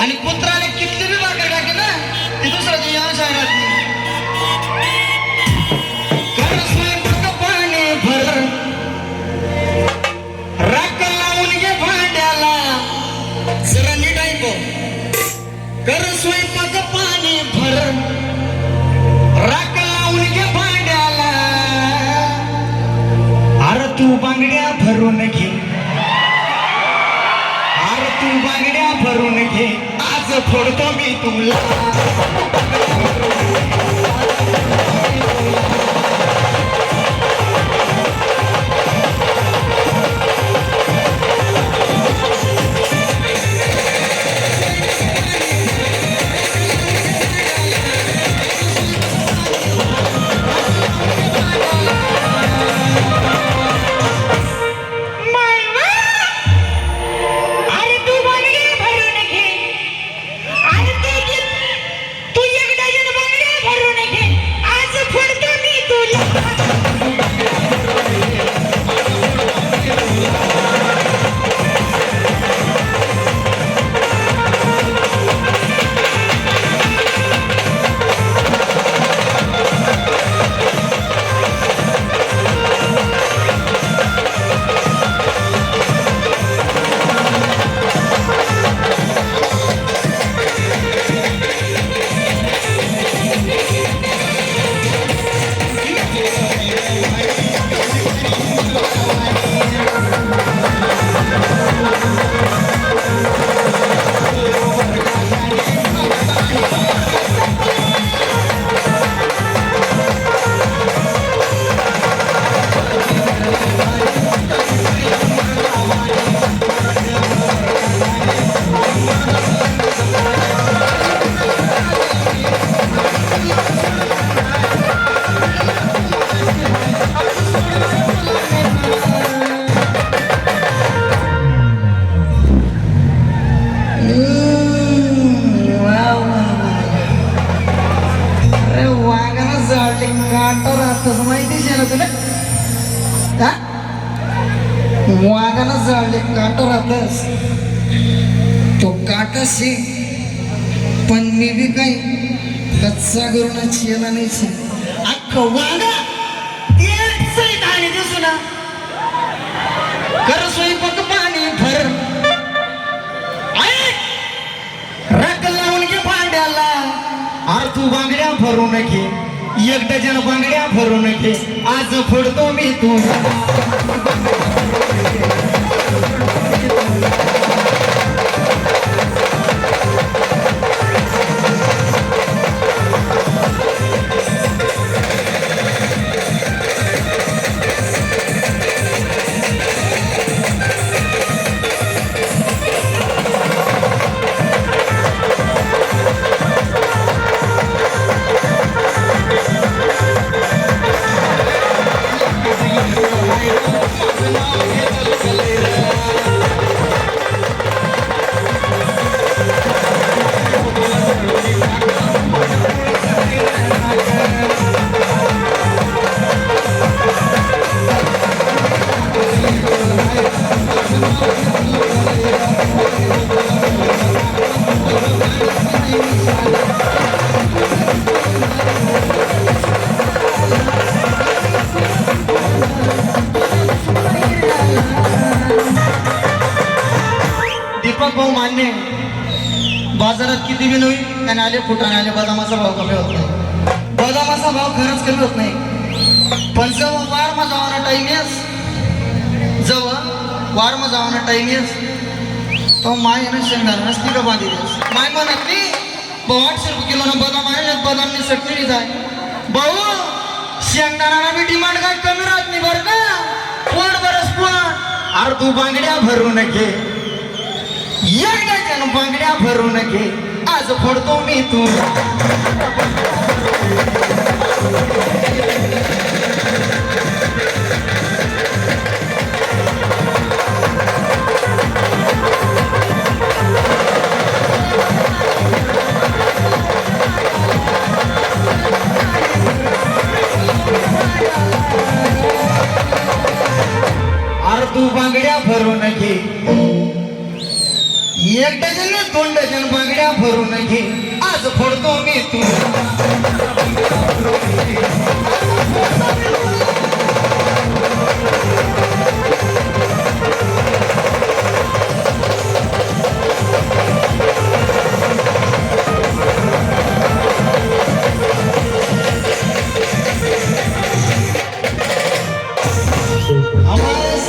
आणि पुत्राने किती बी भाकर टाकी ना ते दुसरं ते शहरात पाणी भर. राख लावून घे भांड्याला. कर स्वयंपाक पाणी भर. राख लावून घे भांड्याला. अरे तू बांगड्या भरून घे. अरे तू बांगड्या भरून घे. आज फोडतो मी तुला तुला हा? वाघाला जाळले काटा राहतस तो काटाशी पण मी बी काही कच्चा करूनच येला नाही शे. अख्खं वाघा एक सहित आणि दिसू ना कर स्वयंपाक पाणी भर ऐक! रग लावून घे भांड्याला अरे तू बांगड्या भरून घे एक डझन बांगड्या भरून घे. आज फोडतो मी तू. भाऊ मान्य आहे. बाजारात किती बी नवी त्याने आले फुटाने आले बदामाचा भाव कमी होत नाही. बदामाचा भाव खरंच कमी होत नाही. पण जेव्हा वारमा जावाना टाइम येस जेव्हा वारमा जावाना टाइम येस तो माय ना शेंगार नसती का बांधी माय म्हणत नाही भाऊ आठशे रुपये किलो बदाम आहे बदामनी सटलेली जाय. भाऊ शेंगदाणा बी डिमांड काय कमी राहत नाही बरं का? पोट बरस पोट. अरे तू बांगड्या भरून घे. एकदा बांगड्या भरून घे. आज फोडतो मी तू. तू बांगड्या भरून घे. एक डझन दोन डझन बांगड्या भरून घे. आज फोडतो मी तू